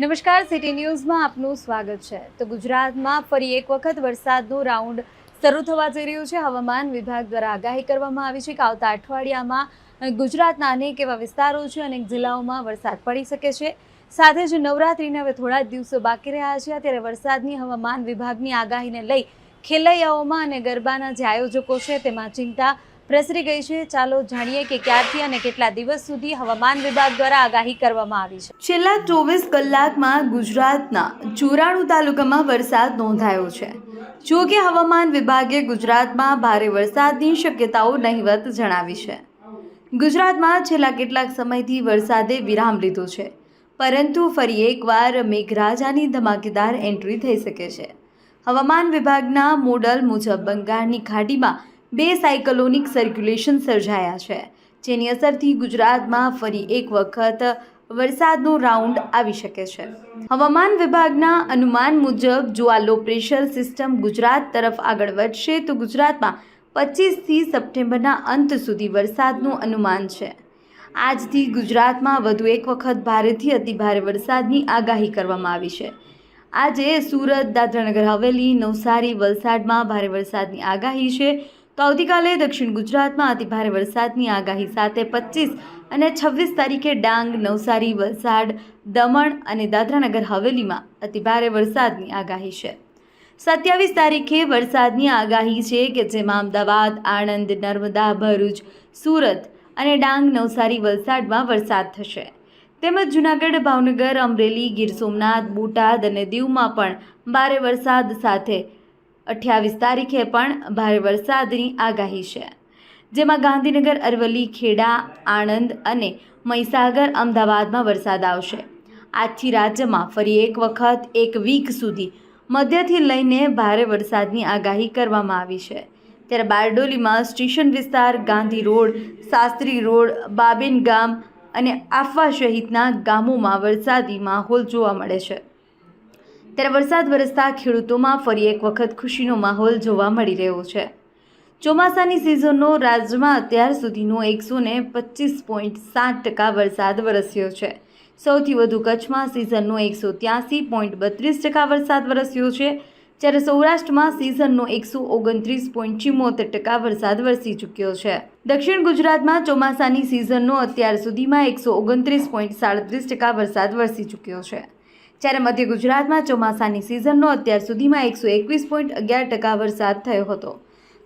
નમસ્કાર, સિટી ન્યૂઝમાં આપનું સ્વાગત છે. તો ગુજરાતમાં ફરી એક વખત વરસાદનો રાઉન્ડ શરૂ થવા જઈ રહ્યું છે. હવામાન વિભાગ દ્વારા આગાહી કરવામાં આવી છે કે આવતા અઠવાડિયામાં ગુજરાતના અનેક એવા વિસ્તારો છે અનેક જિલ્લાઓમાં વરસાદ પડી શકે છે. સાથે જ નવરાત્રિને હવે થોડા જ દિવસો બાકી રહ્યા છે. ત્યારે વરસાદની હવામાન વિભાગની આગાહીને લઈ ખેલૈયાઓમાં અને ગરબાના જે આયોજકો છે, તેમાં ચિંતા પ્રસરી ગઈ છે. ચાલો જાણીએ કે ક્યારથી અને કેટલા દિવસ સુધી હવામાન વિભાગ દ્વારા આગાહી કરવામાં આવી છે. છેલ્લા ચોવીસ કલાકમાં ગુજરાતના ચોરાણું તાલુકામાં વરસાદ નોંધાયો છે. જો કે હવામાન વિભાગે ગુજરાતમાં ભારે વરસાદની શક્યતાઓ નહીવત જણાવી છે. ગુજરાતમાં છેલ્લા કેટલાક સમયથી વરસાદે વિરામ લીધો છે. પરંતુ ફરી એકવાર મેઘરાજાની ધમાકેદાર એન્ટ્રી થઈ શકે છે. હવામાન વિભાગના મોડલ મુજબ બંગાળની ખાડીમાં બે સાયકલોનિક સર્ક્યુલેશન સર્જાયા છે, જેની અસરથી ગુજરાતમાં ફરી એક વખત વરસાદનો રાઉન્ડ આવી શકે છે. હવામાન વિભાગના અનુમાન મુજબ, જો આ લો પ્રેશર સિસ્ટમ ગુજરાત તરફ આગળ વધશે, તો ગુજરાતમાં પચીસથી સપ્ટેમ્બરના અંત સુધી વરસાદનું અનુમાન છે. આજથી ગુજરાતમાં વધુ એક વખત ભારેથી અતિભારે વરસાદની આગાહી કરવામાં આવી છે. આજે સુરત, દાદરાનગર, હવેલી, નવસારી, વલસાડમાં ભારે વરસાદની આગાહી છે. તો આવતીકાલે દક્ષિણ ગુજરાતમાં અતિભારે વરસાદની આગાહી સાથે પચીસ અને છવ્વીસ તારીખે ડાંગ, નવસારી, વલસાડ, દમણ અને દાદરાનગર હવેલીમાં અતિભારે વરસાદની આગાહી છે. સત્યાવીસ તારીખે વરસાદની આગાહી છે કે જેમાં અમદાવાદ, આણંદ, નર્મદા, ભરૂચ, સુરત અને ડાંગ, નવસારી, વલસાડમાં વરસાદ થશે. તેમજ જૂનાગઢ, ભાવનગર, અમરેલી, ગીર સોમનાથ, બોટાદ અને દીવમાં પણ ભારે વરસાદ સાથે અઠ્યાવીસ તારીખે પણ ભારે વરસાદની આગાહી છે. જેમાં ગાંધીનગર, અરવલ્લી, ખેડા, આણંદ અને મહીસાગર અમદાવાદમાં વરસાદ આવશે. આજથી રાજ્યમાં ફરી એક વખત એક વીક સુધી મધ્યથી લઈને ભારે વરસાદની આગાહી કરવામાં આવી છે. ત્યારે બારડોલીમાં સ્ટેશન વિસ્તાર, ગાંધી રોડ, શાસ્ત્રી રોડ, બાબેન ગામ અને આફવા સહિતના ગામોમાં વરસાદી માહોલ જોવા મળે છે. ત્યારે વરસાદ વરસતા ખેડૂતોમાં ફરી એક વખત ખુશીનો માહોલ જોવા મળી રહ્યો છે. ચોમાસાની સિઝનનો રાજ્યમાં અત્યાર સુધીનો એકસો ને પચીસ પોઈન્ટ સાત ટકા વરસાદ વરસ્યો છે. સૌથી વધુ કચ્છમાં સિઝનનો એકસો ત્યાસી પોઈન્ટ બત્રીસ ટકા વરસાદ વરસ્યો છે. જ્યારે સૌરાષ્ટ્રમાં સિઝનનો એકસો ઓગણત્રીસ પોઈન્ટ ચુમ્મોતેર ટકા વરસાદ વરસી ચૂક્યો છે. દક્ષિણ ગુજરાતમાં ચોમાસાની સિઝનનો અત્યાર સુધીમાં એકસો ઓગણત્રીસ પોઈન્ટ સાડત્રીસ ટકા વરસાદ વરસી ચૂક્યો છે. જ્યારે મધ્ય ગુજરાતમાં ચોમાસાની સિઝનનો અત્યાર સુધીમાં એકસો એકવીસ પોઈન્ટ અગિયાર ટકા વરસાદ થયો હતો.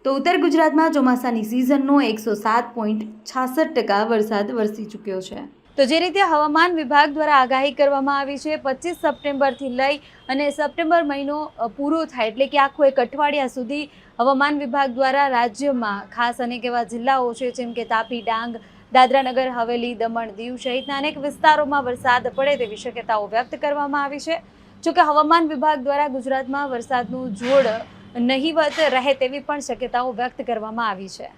તો ઉત્તર ગુજરાતમાં ચોમાસાની સિઝનનો એકસો સાત પોઈન્ટ છાસઠ ટકા વરસાદ વરસી ચૂક્યો છે. તો જે રીતે હવામાન વિભાગ દ્વારા આગાહી કરવામાં આવી છે, પચીસ સપ્ટેમ્બરથી લઈ અને સપ્ટેમ્બર મહિનો પૂરો થાય એટલે કે આખું એક અઠવાડિયા સુધી હવામાન વિભાગ દ્વારા રાજ્યમાં, ખાસ અનેક એવા જિલ્લાઓ છે જેમ કે તાપી, ડાંગ દાદરાનગર હવેલી, દમણ, દીવ સહિતના અનેક વિસ્તારોમાં વરસાદ પડે તેવી શક્યતાઓ વ્યક્ત કરવામાં આવી છે. જોકે હવામાન વિભાગ દ્વારા ગુજરાતમાં વરસાદનું જોડ નહીવત રહે તેવી પણ શક્યતાઓ વ્યક્ત કરવામાં આવી છે.